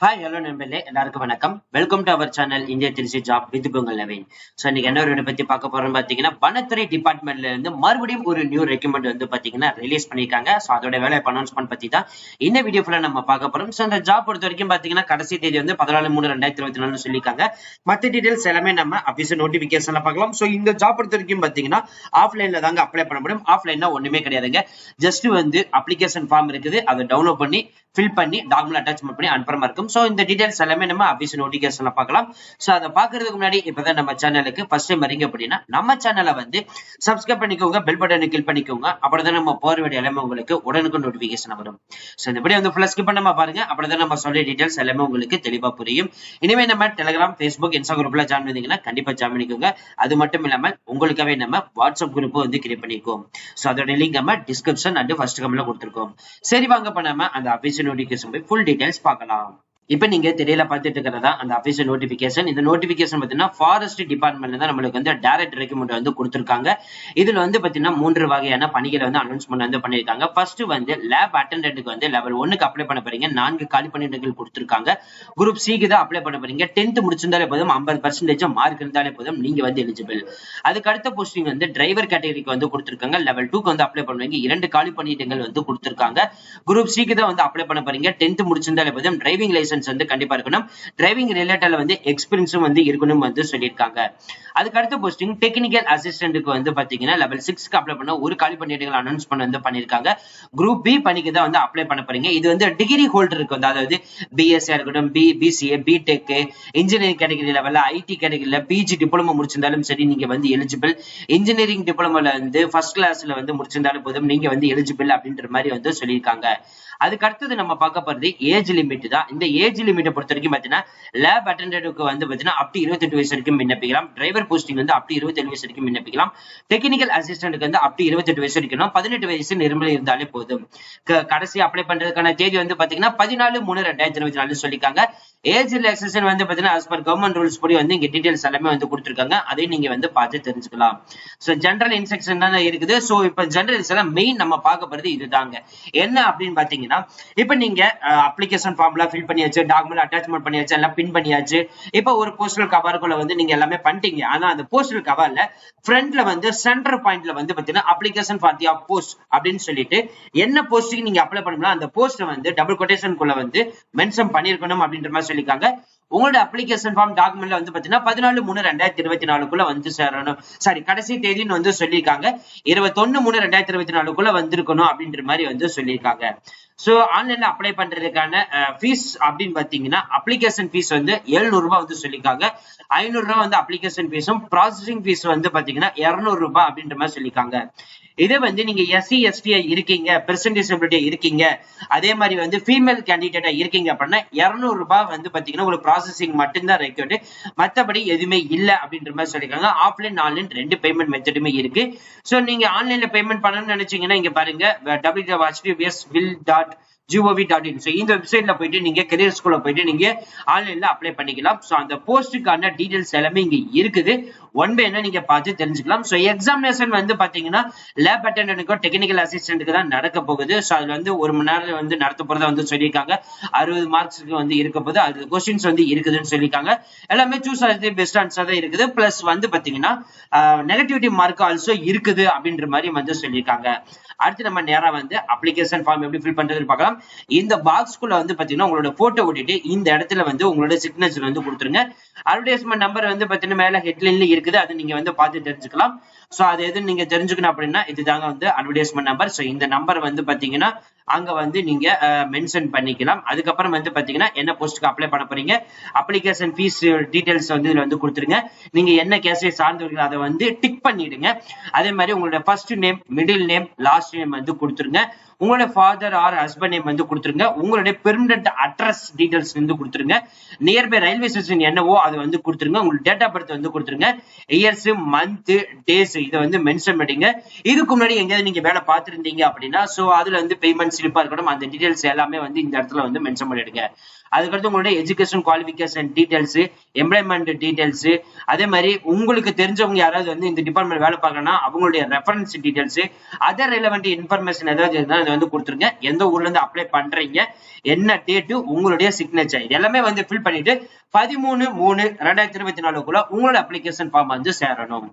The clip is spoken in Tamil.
ஹாய் ஹலோ நண்பர்களே. எல்லாருக்கும் வணக்கம். Welcome to our channel India Trichy job with Pongal Naveen so இன்னைக்கு என்ன ஒரு பத்தி பார்க்க போறோம்னு பாத்தீங்கன்னா வனத்துறை டிபார்ட்மெண்ட்ல இருந்து மறுபடியும் ஒரு நியூ ரெக்கமெண்ட் வந்து பாத்தீங்கன்னா ரிலீஸ் பண்ணிருக்காங்க ஸோ அதோட வேலை அனௌன்ஸ்மெண்ட் பத்தி தான் இந்த வீடியோ ஃபுல்லா நம்ம பார்க்க போறோம். ஸோ அந்த ஜாப் பொறுத்த வரைக்கும் பாத்தீங்கன்னா கடைசி தேதி வந்து பதினாலு மூணு ரெண்டாயிரத்தி இருபத்தி நாலு சொல்லியிருக்காங்க. மற்ற டீடைல்ஸ் எல்லாமே நம்ம அபிஷியல் நோட்டிபிகேஷன்ல பார்க்கலாம். ஸோ இந்த ஜாப் பொறுத்த வரைக்கும் பாத்தீங்கன்னா ஆஃப்லைன்ல தாங்க அப்ளை பண்ண முடியும். ஆஃப்லைன்னா ஒண்ணுமே கிடையாதுங்க. ஜஸ்ட் வந்து அப்ளிகேஷன் ஃபார்ம் இருக்குது. அதை டவுன்லோட் பண்ணி ஃபில் பண்ணி டாக்குமெண்ட் அட்டாச்மெண்ட் பண்ணி அனுப்புற இருக்கும். ஸோ இந்த டீடைல்ஸ் எல்லாமே நம்ம அபிஷியல் நோட்டிஃபிகேஷன்ல பார்க்கலாம். ஸோ அதை பார்க்கறதுக்கு முன்னாடி இப்பதான் நம்ம சேனலுக்கு ஃபர்ஸ்ட் டைம் வரீங்க அப்படின்னா நம்ம சேனலை வந்து சப்ஸ்கிரைப் பண்ணிக்கோங்க பெல் பட்டனை கிளிக் பண்ணிக்கோங்க. அப்படிதான் நம்ம போற வேண்டிய எல்லாமே உங்களுக்கு உடனுக்கு நோட்டிபிகேஷன் வரும். ஸோ இந்த வீடியோ வந்து ஃபுல்லாக ஸ்கிப் பண்ணாம பாருங்க. அப்படிதான் நம்ம சொல்ல டீடைல்ஸ் எல்லாமே உங்களுக்கு தெளிவா புரியும். இனிமே நம்ம டெலிகிராம் ஃபேஸ்புக் இன்ஸ்டா குரூப்ல ஜாயின் பண்ணிங்கன்னா கண்டிப்பா ஜாயின் பண்ணிக்கோங்க. அது மட்டும் இல்லாம உங்களுக்காகவே நம்ம வாட்ஸ்அப் குரூப் வந்து கிரியேட் பண்ணிக்கோம் ஸோ அதோட லிங்க் நம்ம டிஸ்கிரிப்ஷன் அண்ட் ஃபர்ஸ்ட் கமெண்ட்ல கொடுத்துருக்கோம். சரி வாங்க பண்ணாம அந்த அபிஷியல் நோட்டிபிகேஷன் போய் ஃபுல் டீடைல்ஸ் பார்க்கலாம். இப்ப நீங்க தெரியல பார்த்துட்டு இருக்கிறதா அந்த அபிஷியல் நோட்டிபிகேஷன் இந்த நோட்டிபிகேஷன் பாத்தீங்கன்னா ஃபாரஸ்ட் டிபார்ட்மெண்ட்ல தான் நம்மளுக்கு வந்து டைரக்ட் ரெக்கமெண்ட் வந்து கொடுத்துருக்காங்க. இதுல வந்து பாத்தீங்கன்னா மூன்று வகையான பணிகளை வந்து அனௌன்ஸ்மெண்ட் வந்து பண்ணிருக்காங்க ஃபர்ஸ்ட் வந்து லேப் அட்டண்டன்ட்டுக்கு வந்து லெவல் ஒன்னுக்கு அப்ளை பண்ண போறீங்க. நான்கு காலி பணியிடங்கள் கொடுத்துருக்காங்க. குரூப் சிக்கு தான் அப்ளை பண்ண போறீங்க. டென்த் முடிச்சிருந்தாலே போதும். ஐம்பது பர்சன்டேஜ் மார்க் இருந்தாலே போதும். நீங்க வந்து எலிஜிபிள் அதுக்கு அடுத்த போஸ்டிங் வந்து டிரைவர் கேட்டகரிக்கு வந்து கொடுத்துருக்காங்க. லெவல் டூக்கு வந்து அப்ளை பண்ணுவீங்க. இரண்டு காலி பணியிடங்கள் வந்து கொடுத்துருக்காங்க. குரூப் சிக்கு தான் வந்து அப்ளை பண்ண போறீங்க. டென்த் முடிச்சிருந்தாலே போதும். டிரைவிங் லைசன்ஸ் வந்து கண்டிப்பா இருக்கணும். டிரைவிங் ரிலேட்டட்ல வந்து எக்ஸ்பீரியன்ஸும் வந்து இருக்கணும் வந்து சொல்லியிருக்காங்க. அதுக்கு அடுத்த போஸ்டிங் டெக்னிக்கல் அசிஸ்டன்ட்டுக்கு வந்து பாத்தீங்கன்னா லெவல் சிக்ஸ்க்கு அப்ளை பண்ண ஒரு காலி பண்ணிட்டு அனௌன்ஸ் பண்ண வந்து பண்ணிருக்காங்க குரூப் பி பணிக்கு தான் வந்து அப்ளை பண்ண போறீங்க. இது வந்து டிகிரி ஹோல்டருக்கு வந்து அதாவது பிஎஸ்சி இருக்கட்டும் B BCA BTech engineering category லெவல்ல ஐடி கேட்டகரியில பிஜி டிப்ளமோ முடிச்சிருந்தாலும் சரி நீங்க வந்து எலிஜிபிள் இன்ஜினியரிங் டிப்ளமோல வந்து ஃபர்ஸ்ட் கிளாஸ்ல வந்து முடிச்சிருந்தாலும் போதும் நீங்க வந்து எலிஜிபிள் அப்படின்ற மாதிரி வந்து சொல்லியிருக்காங்க. அதுக்கு அடுத்தது நம்ம பார்க்க போறது ஏஜ் லிமிட் தான். இந்த ஏஜ் லிமிட்டை பொறுத்த வரைக்கும் பாத்தீங்கன்னா லேப் அட்டண்டன்ட்டுக்கு வந்து பாத்தீங்கன்னா அப் டு இருபத்தெட்டு வயசு வரைக்கும் விண்ணப்பிக்கலாம். டிரைவர் போஸ்டிங் வந்து அப் டு இருபத்தேழு வயசு வரைக்கும் விண்ணப்பிக்கலாம். டெக்னிக்கல் அசிஸ்டன்ட்டுக்கு வந்து அப் டு இருபத்தெட்டு வயசு வரைக்கும் பதினெட்டு வயசு நிர்மலை இருந்தாலே போதும். கடைசி அப்ளை பண்றதுக்கான தேதி வந்து பாத்தீங்கன்னா பதினாலு மூணு ரெண்டாயிரத்தி இருபத்தி நாலு சொல்லியிருக்காங்க. ஏஜ் ரிலாக்ஸேஷன் வந்து பாத்தீங்கன்னா as பர் கவர்மெண்ட் ரூல்ஸ் படி வந்து இங்க டீடைல்ஸ் எல்லாமே வந்து கொடுத்துருக்காங்க. அதையும் நீங்க வந்து பார்த்து தெரிஞ்சுக்கலாம். சோ ஜென்ரல் இன்ஸ்ட்ரக்ஷன் தான் இருக்குது. சோ இப்ப ஜென்ரல் எல்லாம் மெயின் நம்ம பார்க்க போறது இதுதாங்க. என்ன அப்படின்னு பாத்தீங்கன்னா இப்ப நீங்க அப்ளிகேஷன் ஃபார்ம்லாம் ஃபில் பண்ணியாச்சு டாக்குமெண்ட் அட்டாச்மெண்ட் பண்ணியாச்சு எல்லாம் பின் பண்ணியாச்சு. இப்ப ஒரு போஸ்டல் கவருக்குள்ள வந்து நீங்க எல்லாமே பண்ணிட்டீங்க. ஆனா அந்த போஸ்டல் கவர்ல ஃப்ரண்ட்ல வந்து சென்டர் பாயிண்ட்ல வந்து பாத்தீங்கன்னா அப்ளிகேஷன் ஃபார் தி போஸ்ட் அப்படின்னு சொல்லிட்டு என்ன போஸ்ட்டுக்கு நீங்க அப்ளை பண்ணலாம் அந்த போஸ்ட் வந்து டபுள் கொட்டேஷனுக்குள்ள வந்து மென்ஷன் பண்ணிருக்கணும் அப்படின்ற மாதிரி சொல்லியிருக்காங்க. உங்களோட அப்ளிகேஷன் ஃபார்ம் டாக்குமெண்ட்ல வந்து பாத்தீங்கன்னா பதினாலு மூணு ரெண்டாயிரத்தி இருபத்தி நாலுக்குள்ள வந்து சேரணும். சாரி கடைசி தேதின்னு வந்து சொல்லியிருக்காங்க. இருபத்தொன்னு மூணு ரெண்டாயிரத்தி இருபத்தி நாலுக்குள்ள வந்திருக்கணும் அப்படின்ற மாதிரி வந்து சொல்லியிருக்காங்க. சோ ஆன்லைன்ல அப்ளை பண்றதுக்கான ஃபீஸ் அப்படின்னு பாத்தீங்கன்னா அப்ளிகேஷன் ஃபீஸ் வந்து எழுநூறு ரூபாய் வந்து சொல்லியிருக்காங்க. ஐநூறு ரூபாய் வந்து அப்ளிகேஷன் ஃபீஸும் ப்ராசஸிங் ஃபீஸ் வந்து பாத்தீங்கன்னா இருநூறு ரூபாய் அப்படின்ற மாதிரி சொல்லியிருக்காங்க. இதே வந்து நீங்க எஸ்சி எஸ்டியா இருக்கீங்க பெர்சன்டேஜ் இருக்கீங்க அதே மாதிரி வந்து ஃபீமேல் கேண்டிடேட்டா இருக்கீங்க அப்படின்னா இருநூறு ரூபாய் வந்து பாத்தீங்கன்னா உங்களுக்கு ப்ராசஸிங் மட்டும்தான் ரெக்கார்டு மற்றபடி எதுவுமே இல்லை அப்படின்ற மாதிரி சொல்லியிருக்காங்க. ஆஃப்லைன் ஆன்லைன் ரெண்டு பேமெண்ட் மெத்தடுமே இருக்கு. ஸோ நீங்க ஆன்லைன்ல பேமெண்ட் பண்ணணும்னு நினைச்சீங்கன்னா இங்க பாருங்க W HDS will dot gov dot in so இந்த வெப்சைட்ல போயிட்டு நீங்க கெரியர் ஸ்கூல்ல போயிட்டு நீங்க ஆன்லைன்ல அப்ளை பண்ணிக்கலாம். ஸோ அந்த போஸ்ட்டுக்கான டீடைல்ஸ் எல்லாமே இங்க இருக்குது. ஒன் பை என்ன நீங்க பார்த்து தெரிஞ்சுக்கலாம். ஸோ எக்ஸாமினேஷன் வந்து பாத்தீங்கன்னா லேப் அட்டண்டனுக்கும் டெக்னிக்கல் அசிஸ்டன்ட்டுக்கு தான் நடக்க போகுது. ஸோ அதுல வந்து ஒரு மணி நேரம் வந்து நடத்த போறதா வந்து சொல்லியிருக்காங்க. அறுபது மார்க்ஸ்க்கு வந்து இருக்க போது அது கொஸ்டின்ஸ் வந்து இருக்குதுன்னு சொல்லியிருக்காங்க. எல்லாமே சூஸ் ஆகிறது பெஸ்ட் ஆன்சர் தான் இருக்குது. பிளஸ் வந்து பாத்தீங்கன்னா நெகட்டிவிட்டி மார்க் ஆல்சோ இருக்குது அப்படின்ற மாதிரி வந்து சொல்லியிருக்காங்க. அடுத்து நம்ம நேரா வந்து அப்ளிகேஷன் ஃபார்ம் எப்படி ஃபில் பண்றதுன்னு பார்க்கலாம். இந்த பாக்ஸ்குள்ள வந்து பாத்தீங்கன்னா உங்களோட போட்டோ ஓட்டிட்டு இந்த இடத்துல வந்து உங்களோட சிக்னேச்சர் வந்து கொடுத்துருங்க. அட்வர்டைஸ்மெண்ட் நம்பர் வந்து பாத்தீங்கன்னா மேல ஹெட்லைன்ல இருக்குது. அதை நீங்க வந்து பார்த்து தெரிஞ்சுக்கலாம். சோ அது எது நீங்க தெரிஞ்சுக்கணும் அப்படின்னா இதுதாங்க வந்து அட்வர்டைஸ்மெண்ட் நம்பர் சோ இந்த நம்பர் வந்து பாத்தீங்கன்னா அங்க வந்து நீங்க மென்ஷன் பண்ணிக்கலாம். அதுக்கப்புறம் வந்து பாத்தீங்கன்னா என்ன போஸ்ட்டுக்கு அப்ளை பண்ண போறீங்க அப்ளிகேஷன் ஃபீஸ் டீடைல்ஸ் வந்து இதுல வந்து கொடுத்துருங்க. நீங்க என்ன கேஸை சார்ந்தவர்கள் அதை வந்து டிக் பண்ணிடுங்க. அதே மாதிரி உங்களோட first name middle name last name வந்து கொடுத்துருங்க. உங்களோட ஃபாதர் ஆர் ஹஸ்பண்ட் நேம் வந்து கொடுத்துருங்க. உங்களுடைய பெர்மனன்ட் அட்ரஸ் டீடைல்ஸ் வந்து கொடுத்துருங்க. நியர்பை ரயில்வே ஸ்டேஷன் என்னவோ அது வந்து கொடுத்துருங்க. உங்களுக்கு டேட் ஆஃப் பர்த் வந்து கொடுத்துருங்க. இயர்ஸ் மந்த் டேஸ் இதை வந்து மென்ஷன் பண்ணிங்க இதுக்கு முன்னாடி எங்கேயாவது நீங்க வேலை பார்த்துருந்தீங்க அப்படின்னா ஸோ அதுல வந்து பேமெண்ட்ஸ் ஸ்லிப்பா இருக்கட்டும் அந்த டீடைல்ஸ் எல்லாமே வந்து இந்த இடத்துல வந்து மென்ஷன் பண்ணிடுங்க. அதுக்கடுத்து உங்களுடைய education qualification details employment details அதே மாதிரி உங்களுக்கு தெரிஞ்சவங்க யாராவது வந்து இந்த டிபார்ட்மெண்ட் வேலை பார்க்கறனா அவங்களுடைய reference details other relevant information ஏதாவது இருந்தால் அதை வந்து கொடுத்துருங்க. எந்த ஊர்ல இருந்து அப்ளை பண்றீங்க என்ன டேட்டு உங்களுடைய சிக்னேச்சர் இது எல்லாமே வந்து ஃபில் பண்ணிட்டு பதிமூணு மூணு ரெண்டாயிரத்தி இருபத்தி நாலுக்குள்ள உங்களோட அப்ளிகேஷன் ஃபார்ம் வந்து சேரணும்.